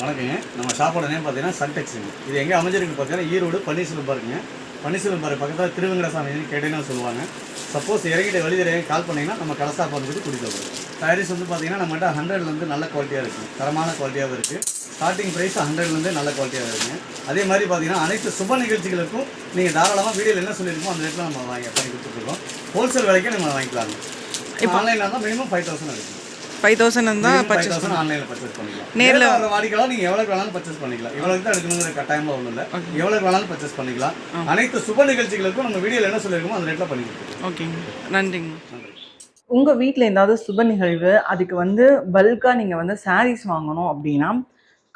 வணக்கங்க. நம்ம ஷாப்போட நேம் பார்த்தீங்கன்னா சன்டெக்ஸுங்க. இது எங்கே அமைஞ்சிருக்கு பார்த்தீங்கன்னா ஈரோடு பன்னீர்செல்வம் பார்க்குங்க. பன்னீர்செல்வம் பார்க் பக்கத்தில் திருவங்கடசாமி கேட்டீங்கன்னா சொல்லுவாங்க. சப்போஸ் இறங்கிட்டு வழி தெரியாம கால் பண்ணிங்கன்னா நம்ம கடை ஸ்டாப் வந்துட்டு கூட்டிகிட்டு வருவோம் சாரீஸ் வந்து பார்த்தீங்கன்னா நம்மகிட்ட ஹண்ட்ரட்லேருந்து நல்ல குவாலிட்டியாக இருக்குது தரமான குவாலிட்டியாகவும் இருக்குது ஸ்டார்டிங் ப்ரைஸ் ஹண்ட்ரட்லேருந்து நல்ல குவாலிட்டியாக இருக்குங்க. அதே மாதிரி பார்த்தீங்கன்னா அனைத்து சுப நிகழ்ச்சிகளுக்கும் நீங்கள் தாராளமாக வீடியோவில் என்ன சொல்லியிருக்கோம் அந்த ரேட்டில் நம்ம வாங்கி பண்ணி கொடுத்துருக்கோம் ஹோல்சேல் விலைக்கு நம்ம வாங்கிக்கலாங்க. இப்போ ஆன்லைனில் இருந்தால் மினிமம் ஃபைவ் தௌசண்ட் இருக்குது ஃபைவ் தௌசண்ட் இருந்தால் பர்ச்சேஸ் தௌசண்ட் ஆன்லைனில் பர்ச்சேஸ் பண்ணிக்கலாம். நேர்ல வாடிக்கையாளர் நீங்கள் எவ்வளோக்கு வேணாலும் பர்ச்சேஸ் பண்ணிக்கலாம். இவ்வளோக்கு தான் எடுக்கணுங்கிற கட்டாயமாக ஒன்றும் இல்லை. எவ்வளோக்கு வேணாலும் பர்ச்சேஸ் பண்ணிக்கலாம். அனைத்து சுப நிகழ்ச்சிகளுக்கும் நம்ம வீடியோவில் என்ன சொல்லியிருக்கோமோ அந்த ரேட்டில் பண்ணி கொடுத்துருக்கோம் ஓகேங்க நன்றிங்க. நன்றி உங்கள் வீட்டில் ஏதாவது சுப நிகழ்வு அதுக்கு வந்து பல்காக நீங்கள் வந்து sarees வாங்கணும் அப்படின்னா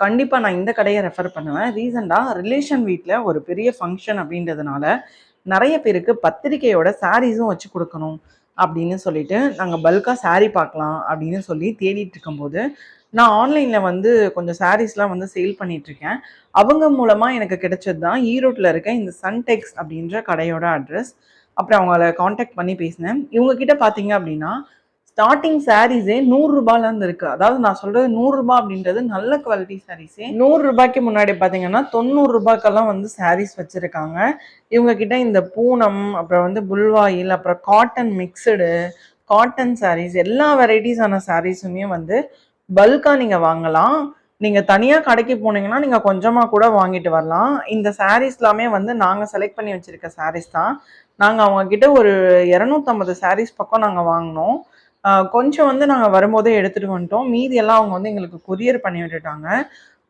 கண்டிப்பாக நான் இந்த கடையை ரெஃபர் பண்ணுவேன். ரீசெண்டாக ரிலேஷன் வீட்டில் ஒரு பெரிய ஃபங்க்ஷன் அப்படின்றதுனால நிறைய பேருக்கு பத்திரிக்கையோட சாரீஸும் வச்சு கொடுக்கணும். அப்படின்னு சொல்லிட்டு நாங்கள் பல்காக சாரீ பார்க்கலாம் அப்படின்னு சொல்லி தேடிட்டு இருக்கும்போது நான் ஆன்லைனில் வந்து கொஞ்சம் சாரீஸ்லாம் வந்து சேல் பண்ணிகிட்ருக்கேன் அவங்க மூலமாக எனக்கு கிடைச்சது தான் ஈரோட்டில் இருக்க இந்த சன்டெக்ஸ் அப்படின்ற கடையோட அட்ரஸ் அப்புறம் அவங்கள காண்டாக்ட் பண்ணி பேசினேன். இவங்க கிட்ட பார்த்தீங்க அப்படின்னா ஸ்டார்டிங் சாரீஸே நூறுரூபாலேருந்து இருக்குது அதாவது நான் சொல்கிறது நூறுரூபா அப்படின்றது நல்ல குவாலிட்டி சாரீஸே நூறுரூபாய்க்கு முன்னாடி பார்த்தீங்கன்னா தொண்ணூறு ரூபாய்க்கெல்லாம் வந்து சாரீஸ் வச்சுருக்காங்க. இவங்க கிட்ட இந்த பூனம் அப்புறம் வந்து புல்வாயில் அப்புறம் காட்டன் மிக்சடு காட்டன் சாரீஸ் எல்லா வெரைட்டிஸான சாரீஸுமே வந்து பல்காக நீங்கள் வாங்கலாம். நீங்கள் தனியாக கடைக்கு போனீங்கன்னா நீங்கள் கொஞ்சமாக கூட வாங்கிட்டு வரலாம். இந்த சாரீஸ் எல்லாமே வந்து நாங்கள் செலக்ட் பண்ணி வச்சுருக்க சாரீஸ் தான். நாங்கள் அவங்கக்கிட்ட ஒரு இரநூத்தம்பது சாரீஸ் பக்கம் நாங்கள் வாங்கினோம். கொஞ்சம் வந்து நாங்கள் வரும்போதே எடுத்துகிட்டு வந்துட்டோம். மீதி எல்லாம் அவங்க வந்து எங்களுக்கு கொரியர் பண்ணி விட்டுட்டாங்க.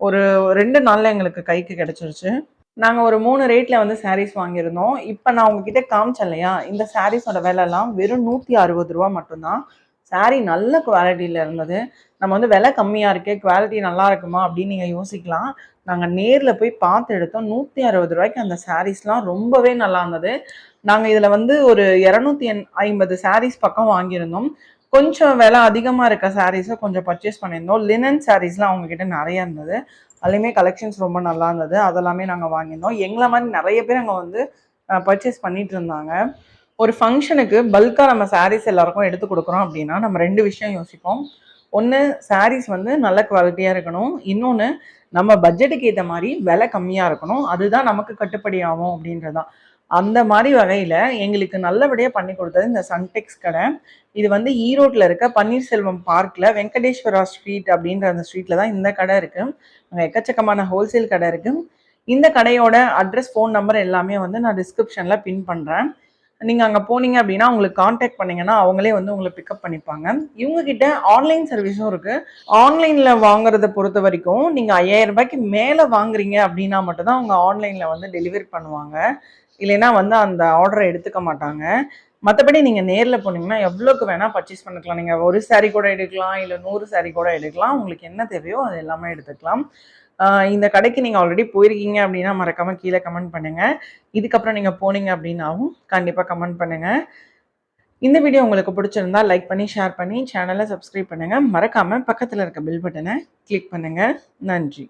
ஒரு ரெண்டு நாளில் எங்களுக்கு கைக்கு கிடச்சிருச்சு. நாங்கள் ஒரு மூணு ரேட்டில் வந்து சாரீஸ் வாங்கியிருந்தோம். இப்போ நான் உங்ககிட்ட காமிச்சேன் இல்லையா இந்த சாரீஸோட விலைலாம் வெறும் நூற்றி அறுபது ரூபா மட்டும்தான். சாரீ நல்ல குவாலிட்டியில் இருந்தது. நம்ம வந்து விலை கம்மியாக இருக்கே குவாலிட்டி நல்லா இருக்குமா அப்படின்னு நீங்கள் யோசிக்கலாம். நாங்கள் நேரில் போய் பார்த்து எடுத்தோம். நூற்றி அறுபது ரூபாய்க்கு அந்த சாரீஸ்லாம் ரொம்பவே நல்லா இருந்தது. நாங்கள் இதில் வந்து ஒரு இரநூத்தி எண் ஐம்பது சாரீஸ் பக்கம் வாங்கியிருந்தோம். கொஞ்சம் விலை அதிகமாக இருக்க சாரீஸை கொஞ்சம் பர்ச்சேஸ் பண்ணியிருந்தோம். லினன் சாரீஸ்லாம் அவங்கக்கிட்ட நிறைய இருந்தது. அதுலேயுமே கலெக்ஷன்ஸ் ரொம்ப நல்லா இருந்தது. அதெல்லாமே நாங்கள் வாங்கியிருந்தோம். எங்களை மாதிரி நிறைய பேர் அங்கே வந்து பர்ச்சேஸ் பண்ணிட்டு இருந்தாங்க. ஒரு ஃபங்க்ஷனுக்கு பல்காக நம்ம சாரீஸ் எல்லாருக்கும் எடுத்து கொடுக்குறோம் அப்படின்னா நம்ம ரெண்டு விஷயம் யோசிப்போம். ஒன்று சாரீஸ் வந்து நல்ல குவாலிட்டியாக இருக்கணும். இன்னொன்று நம்ம பட்ஜெட்டுக்கு ஏற்ற மாதிரி விலை கம்மியாக இருக்கணும். அதுதான் நமக்கு கட்டுப்படி ஆகும் அப்படின்றதான் அந்த மாதிரி வகையில் எங்களுக்கு நல்லபடியாக பண்ணி கொடுத்தது இந்த சன்டெக்ஸ் கடை. இது வந்து ஈரோட்டில் இருக்க பன்னீர்செல்வம் பார்க்கில் வெங்கடேஸ்வரா ஸ்ட்ரீட் அப்படின்ற அந்த ஸ்ட்ரீட்டில் தான் இந்த கடை இருக்குது அங்கே எக்கச்சக்கமான ஹோல்சேல் கடை இருக்குது இந்த கடையோட அட்ரஸ் ஃபோன் நம்பர் எல்லாமே வந்து நான் டிஸ்கிரிப்ஷனில் பின் பண்ணுறேன் நீங்கள் அங்கே போனீங்க அப்படின்னா உங்களுக்கு காண்டாக்ட் பண்ணிங்கன்னா அவங்களே வந்து உங்களை பிக்கப் பண்ணிப்பாங்க. இவங்கக்கிட்ட ஆன்லைன் சர்வீஸும் இருக்குது ஆன்லைனில் வாங்குறத பொறுத்த வரைக்கும் நீங்கள் ஐயாயிரம் ரூபாய்க்கு மேலே வாங்குறீங்க அப்படின்னா மட்டும்தான் அவங்க ஆன்லைனில் வந்து டெலிவரி பண்ணுவாங்க. இல்லைன்னா வந்து அந்த ஆர்டரை எடுத்துக்க மாட்டாங்க. மற்றபடி நீங்கள் நேரில் போனீங்கன்னா எவ்வளோக்கு வேணால் பர்ச்சேஸ் பண்ணிக்கலாம். நீங்கள் ஒரு சாரீ கூட எடுக்கலாம் இல்லை நூறு சாரீ கூட எடுக்கலாம். உங்களுக்கு என்ன தேவையோ அது எல்லாமே எடுத்துக்கலாம். இந்த கடைக்கு நீங்கள் ஆல்ரெடி போயிருக்கீங்க அப்படின்னா மறக்காமல் கீழே கமெண்ட் பண்ணுங்கள் இதுக்கப்புறம் நீங்கள் போனீங்க அப்படின்னாவும் கண்டிப்பாக கமெண்ட் பண்ணுங்கள் இந்த வீடியோ உங்களுக்கு பிடிச்சிருந்தா லைக் பண்ணி ஷேர் பண்ணி சேனலை சப்ஸ்கிரைப் பண்ணுங்கள் மறக்காமல் பக்கத்தில் இருக்க பெல் பட்டனை கிளிக் பண்ணுங்கள் நன்றி.